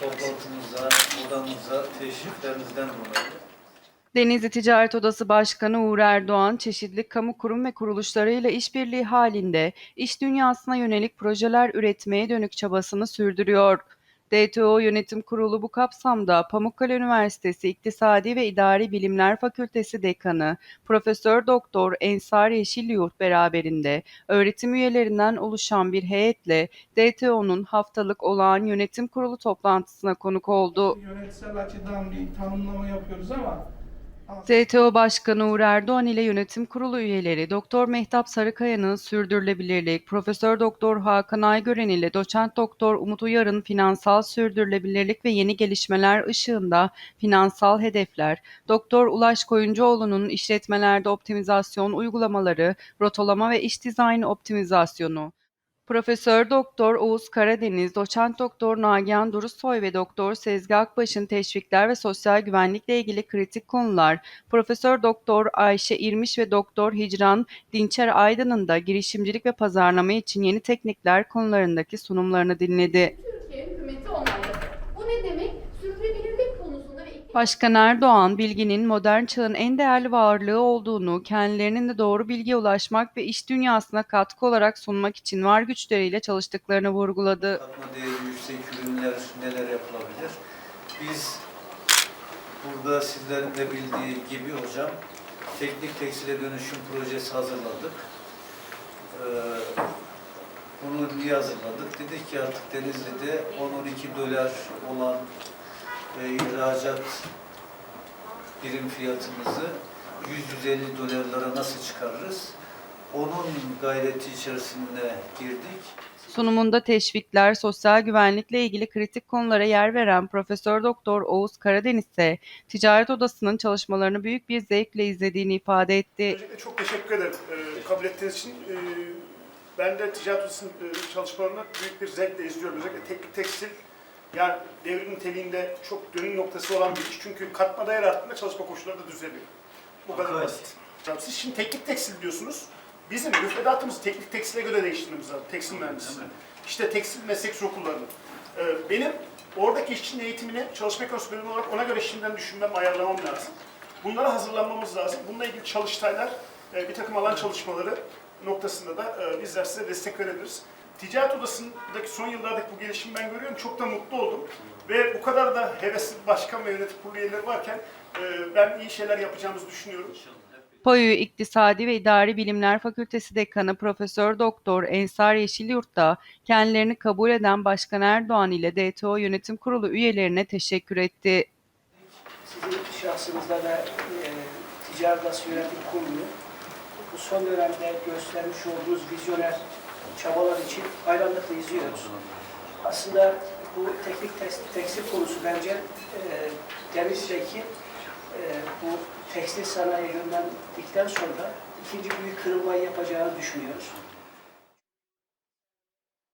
toplantımıza, odamıza teşriflerinizden dolayı. Denizli Ticaret Odası Başkanı Uğur Erdoğan, çeşitli kamu kurum ve kuruluşlarıyla işbirliği halinde iş dünyasına yönelik projeler üretmeye dönük çabasını sürdürüyor. DTO Yönetim Kurulu bu kapsamda Pamukkale Üniversitesi İktisadi ve İdari Bilimler Fakültesi Dekanı Profesör Doktor Ensar Yeşilyurt beraberinde öğretim üyelerinden oluşan bir heyetle DTO'nun haftalık olağan yönetim kurulu toplantısına konuk oldu. Yönetsel açıdan bir tanımlama yapıyoruz ama DTO Başkanı Uğur Erdoğan ile yönetim kurulu üyeleri Doktor Mehtap Sarıkaya'nın sürdürülebilirlik, Profesör Doktor Hakan Aygören ile Doçent Doktor Umut Uyar'ın finansal sürdürülebilirlik ve yeni gelişmeler ışığında finansal hedefler, Doktor Ulaş Koyuncuoğlu'nun işletmelerde optimizasyon uygulamaları, rotolama ve iş dizaynı optimizasyonu, Profesör Doktor Oğuz Karadeniz, Doçent Doktor Nagihan Durusoy ve Doktor Sezgi Akbaş'ın teşvikler ve sosyal güvenlikle ilgili kritik konular, Profesör Doktor Ayşe İrmiş ve Doktor Hicran Dinçer Aydın'ın da girişimcilik ve pazarlama için yeni teknikler konularındaki sunumlarını dinledi. Türkiye hükümeti Başkan Erdoğan, bilginin modern çağın en değerli varlığı olduğunu, kendilerinin de doğru bilgiye ulaşmak ve iş dünyasına katkı olarak sunmak için var güçleriyle çalıştıklarını vurguladı. Katma değeri yüksek ürünler neler yapılabilir? Biz burada sizlerin de bildiği gibi hocam teknik tekstile dönüşüm projesi hazırladık. Ee, bunu niye hazırladık? Dedik ki artık Denizli'de 10-12 dolar olan e, ihracat birim fiyatımızı 100-150 dolarlara nasıl çıkarırız? Onun gayreti içerisinde girdik. Sunumunda teşvikler, sosyal güvenlikle ilgili kritik konulara yer veren Profesör Doktor Oğuz Karadeniz ise Ticaret Odası'nın çalışmalarını büyük bir zevkle izlediğini ifade etti. Öncelikle çok teşekkür ederim e, kabul ettiğiniz için. E, ben de ticaret odasının e, çalışmalarını büyük bir zevkle izliyorum. Özellikle teknik tekstil yani devrim niteliğinde çok dönüm noktası olan bir iş. Çünkü katma değer arttığında çalışma koşulları da düzeliyor. Bu kadar Evet. basit. Siz şimdi teknik tekstil diyorsunuz. Bizim müfredatımızı teknik tekstile göre değiştirmemiz lazım. Tekstil mühendisliği. İşte tekstil meslek okullarının. E, benim oradaki işçinin eğitimini çalışma ekonomisi bölümü olarak ona göre şimdiden düşünmem, ayarlamam lazım. Bunlara hazırlanmamız lazım. Bununla ilgili çalıştaylar, e, bir takım alan çalışmaları noktasında da e, bizler size destek verebiliriz. Ticaret Odası'ndaki son yıllardaki bu gelişimi ben görüyorum. Çok da mutlu oldum. Ve bu kadar da hevesli başkan ve yönetim kurulu üyeleri varken e, ben iyi şeyler yapacağımızı düşünüyorum. POYU İktisadi ve İdari Bilimler Fakültesi Dekanı Profesör Doktor Ensar Yeşilyurt da kendilerini kabul eden Başkan Erdoğan ile DTO Yönetim Kurulu üyelerine teşekkür etti. sizin şahsınızda da e, Ticaret Odası Yönetim Kurulu bu son dönemde göstermiş olduğunuz vizyoner çabalar için hayranlıkla izliyoruz. Aslında bu teknik tes- tekstil konusu bence e, Denizli'deki e, bu tekstil sanayi yönlendikten sonra ikinci büyük kırılmayı yapacağını düşünüyoruz.